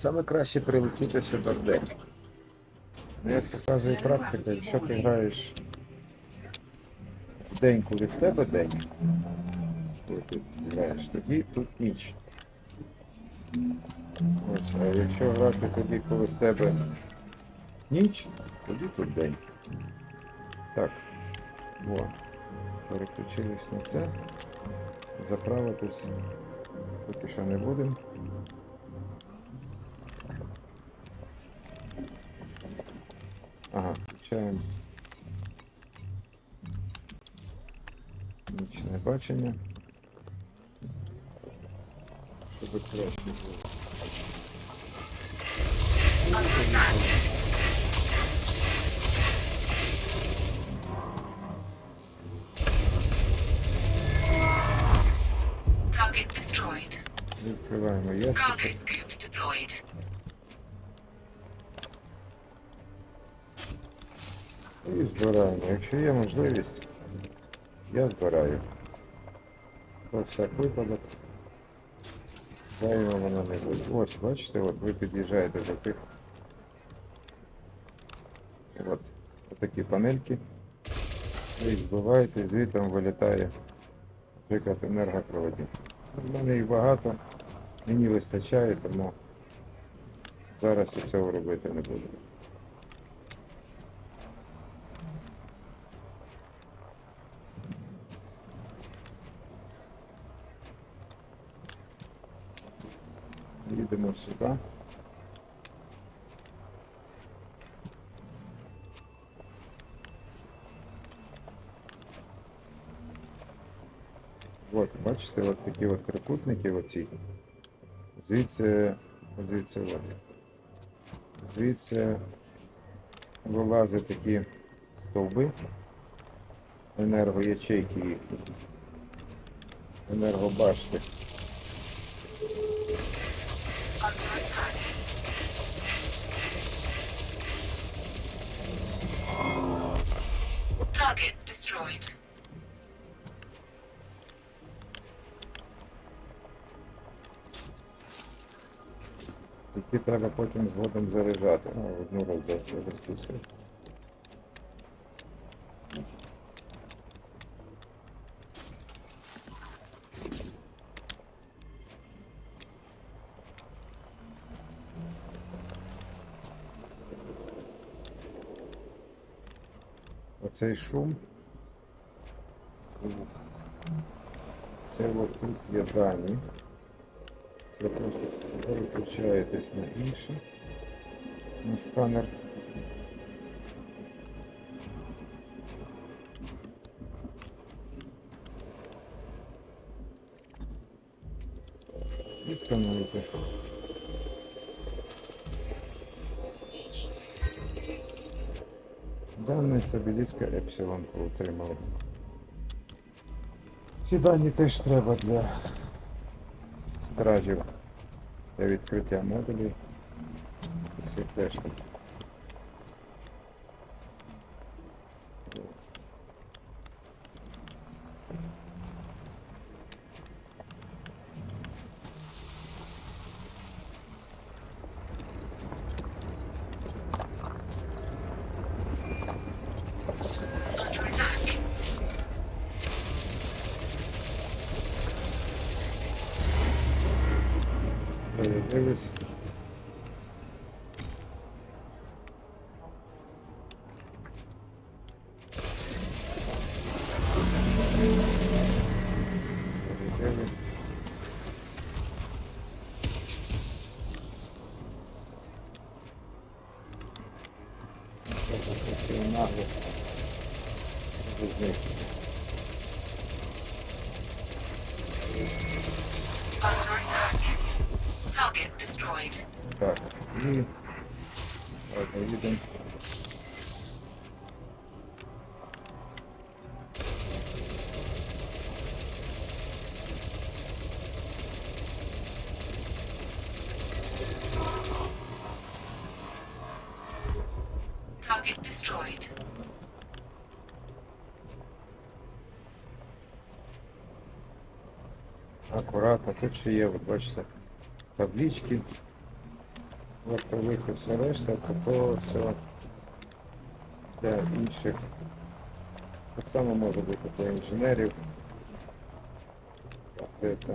Саме краще прилетіти сюди день. Ну, як показує практика, якщо ти граєш в день, коли в тебе день, коли ти граєш, тоді тут ніч. Ось, а якщо грати тоді, коли в тебе ніч, тоді тут день. Так. О, переключились на це. Заправитись поки що не будемо. включаємо нічне бачення. Щоб краще було. Target destroyed. Відкриваємо Cargo І збираємо. Якщо є можливість, я збираю. Про всяк випадок. Займо воно не буде. Ось, бачите, от ви під'їжджаєте до тих. От, такі панельки. Ви їх збиваєте, і звідти вилітає, наприклад, енергопроводник. У мене їх багато, мені вистачає, тому зараз я цього робити не буду. Їдемо сюди. От, бачите, от такі от трикутники оці. Звідси, звідси от. Звідси вилазять такі стовби, енергоячейки їхні, енергобашти. Target destroyed. які треба потім згодом заряджати. Ну, одну роздачу розпустив. Оцей шум, звук. Це от тут є дані. Ви просто переключаєтесь на інший, на сканер. І скануєте. Дані Сабіліська Епсилон отримали. Ці дані теж треба для стражів для відкриття модулів всіх решти. Hey, there. Thank you. Under attack. Target destroyed. Так, і ладно, їдемо. Target destroyed. Акуратно, тут ще є, от бачите, таблички вартових і все решта, то то все для інших. Так само може бути для інженерів. Так, де це?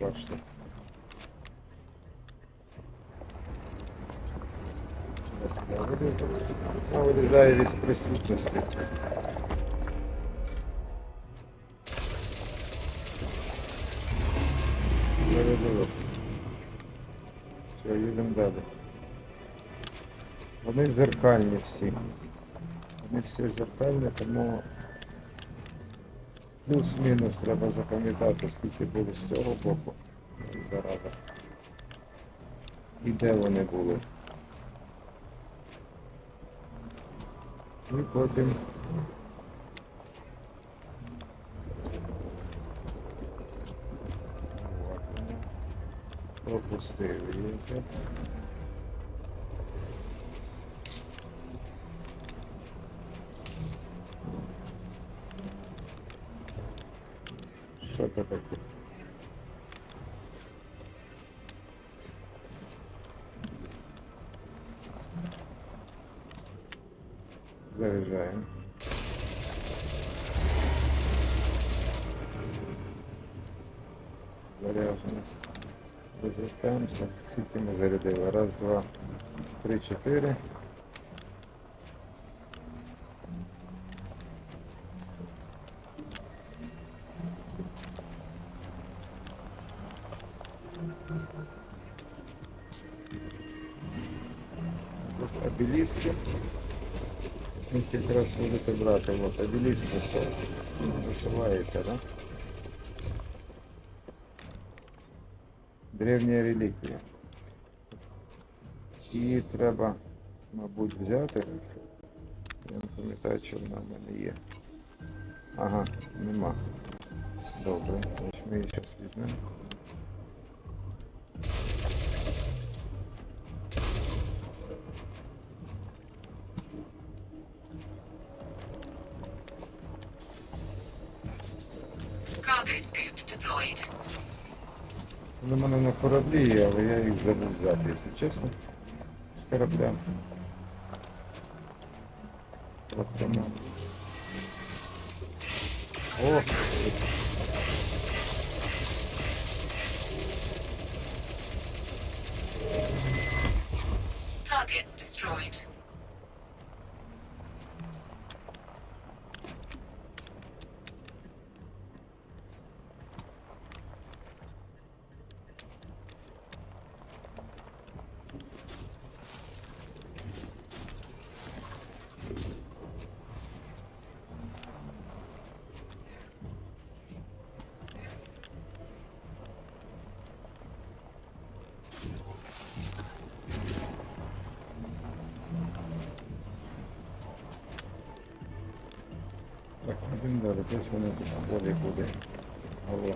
Бачите. Вона вилізає від присутності. Зарядилась. Все, їдемо далі. Вони зеркальні всі. Вони всі зеркальні, тому плюс-мінус треба запам'ятати, скільки було з цього боку. Зараза. І де вони були. І потім. Пропустив її. Що це таке? Заряджаємо. Заряджено. Розвертаємося. Скільки ми зарядили? Раз, два, три, чотири. Тут обеліски. Їх якраз будете брати. От обеліск висов- висувається, да? Древня реліквія. І треба, мабуть, взяти. Я не пам'ятаю, що вона в мене є. Ага, нема. Добре, ось ми її зараз візьмемо. Вони в мене на кораблі є, але я їх забув взяти, якщо чесно. З корабля. От тому. О! Target destroyed. Десь воно тут в полі буде. Алло.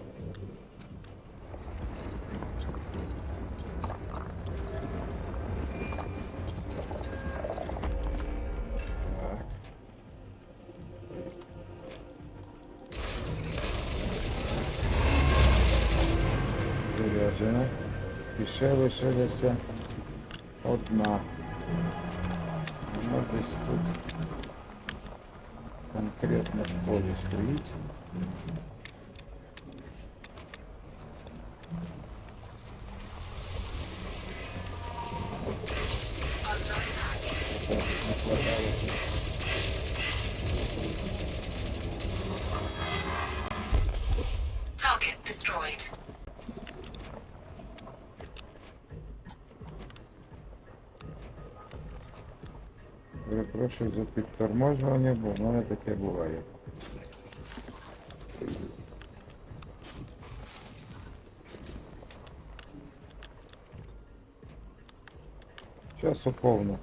Заряджена. І лишилася одна. Вона десь тут конкретно в полі стоїть. Target destroyed. Перепрошую за підторможування, бо в мене таке буває. Часу повно.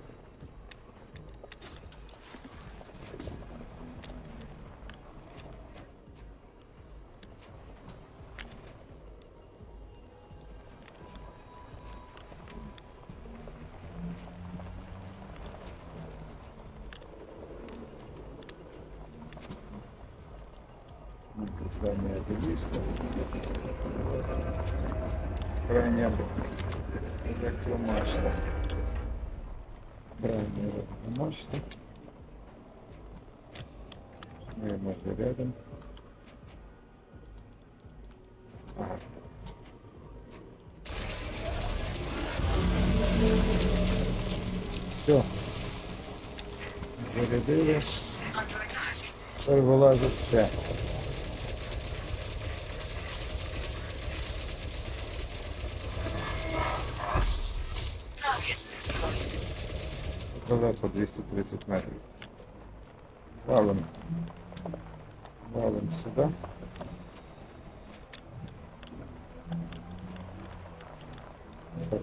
состояние это диска. Вот. Ранее электромачта. Ранее электромачта. Наверное, ну, рядом. Ага. Все. Зарядили. Вылазит все. Далеко 230 метрів. Валим. Валим сюди. Так.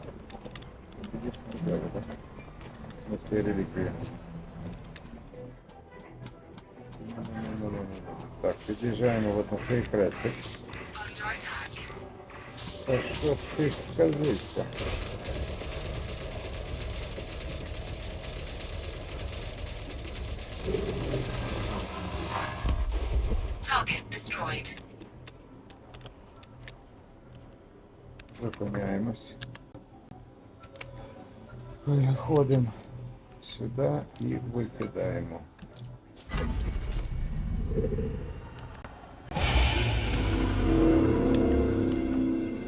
Підійсно далі, так? В смысле реліквія. Так, під'їжджаємо от на цей хрестик. Under attack. Та що ти сказився? Target destroyed. Зупиняємось. Переходимо сюди і викидаємо.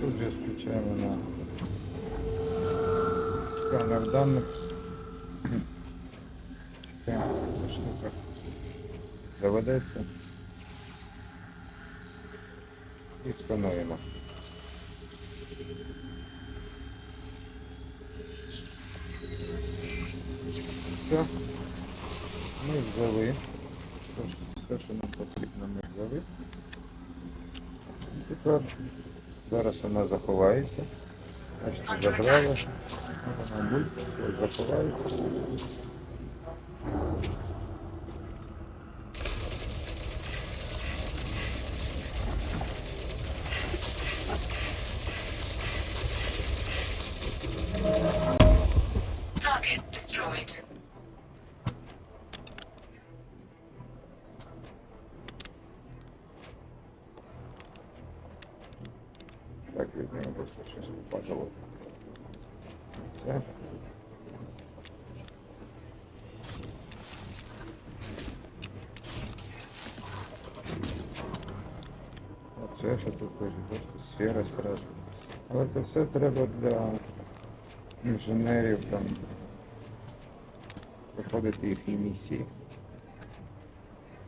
Тут же включаємо на сканер даних. Поки штука заведеться. І скануємо. Все. Ми взяли. Все, що- нам потрібно, ми взяли. Тепер зараз вона заховається. Бачите, забрали. Вона булька, заховається. Оце що тут теж бачите, сфера страшна. Але це все треба для інженерів там проходити їхні місії.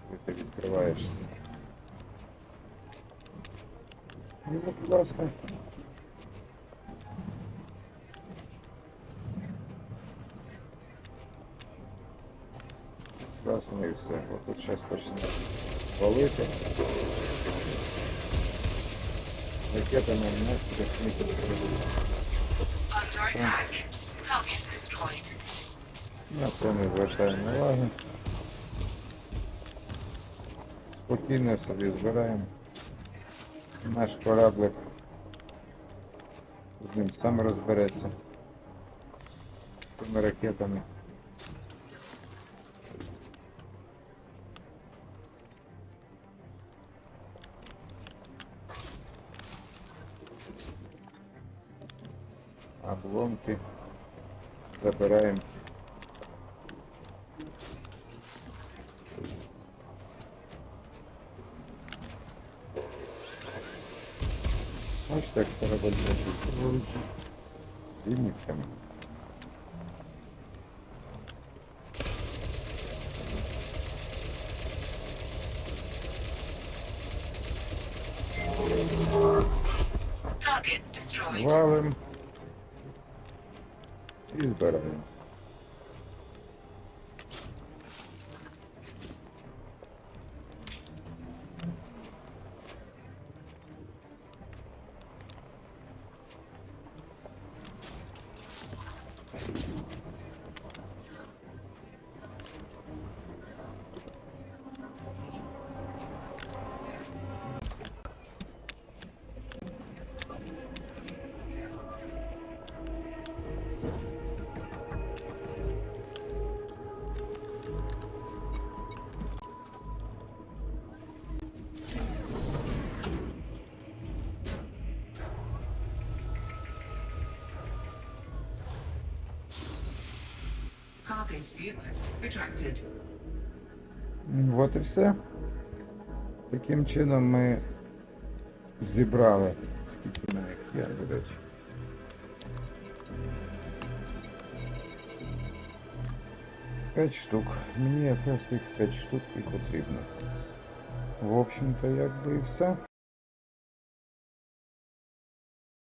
Коли ти відкриваєш. Ну от власне. Власне і все. От тут зараз почне валити. Ракетами в нас. Target destroyed. На це не звертаємо уваги. Спокійно собі збираємо. Наш кораблик з ним сам розбереться. З тими ракетами. Забираємо. Ось так корабль великий. З зенітками. Target destroyed. Валим. І збираємо. От і все. Таким чином ми зібрали. Скільки мене їх є, до речі. П'ять штук. Мені якраз тих п'ять штук і потрібно. В общем-то, якби і все.